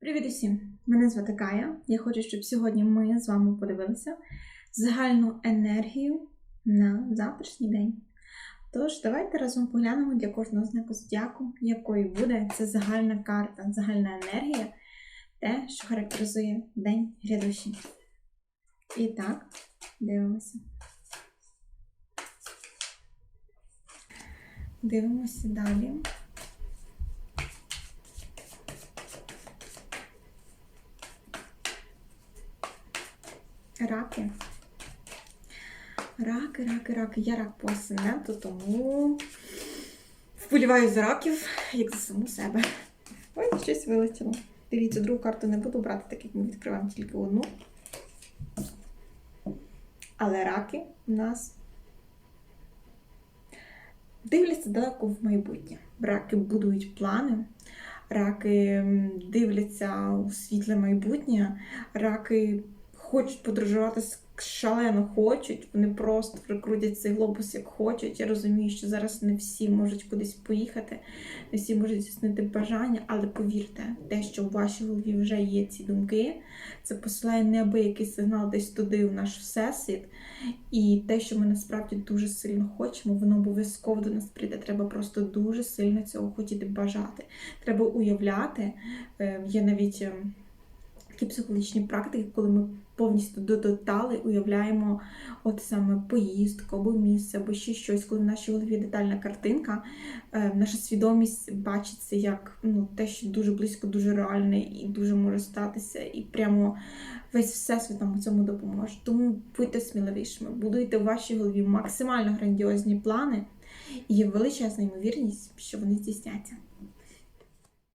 Привіт усім! Мене звати Кая. Я хочу, щоб сьогодні ми з вами подивилися загальну енергію на завтрашній день. Тож, давайте разом поглянемо для кожного знаку зодіаку, якою буде ця загальна карта, загальна енергія, те, що характеризує день грядущий. І так, дивимося. Дивимося далі. Раки. Раки, раки, раки. Я рак по асценденту, тому вболіваю за раків, як за саму себе. Ой, щось вилетіло. Дивіться, другу карту не буду брати, так як ми відкриваємо тільки одну. Але раки у нас дивляться далеко в майбутнє. Раки будують плани, раки дивляться у світле майбутнє, раки хочуть подорожувати с- шалено хочуть, вони просто прикрутять цей глобус як хочуть. Я розумію, що зараз не всі можуть кудись поїхати, не всі можуть здійснити бажання, але повірте, те, що в вашій голові вже є ці думки, це посилає неабиякий сигнал десь туди, в наш всесвіт. І те, що ми насправді дуже сильно хочемо, воно обов'язково до нас прийде. Треба просто дуже сильно цього хотіти бажати. Треба уявляти. Є навіть. Такі психологічні практики, коли ми повністю до уявляємо от саме поїздку або місце, або ще щось, коли в нашій голові детальна картинка, е, наша свідомість бачить це як ну, те, що дуже близько, дуже реальне і дуже може статися, і прямо весь всесвіт нам у цьому допоможе. Тому будьте сміливішими, будуйте в вашій голові максимально грандіозні плани, і є величезна ймовірність, що вони здійсняться.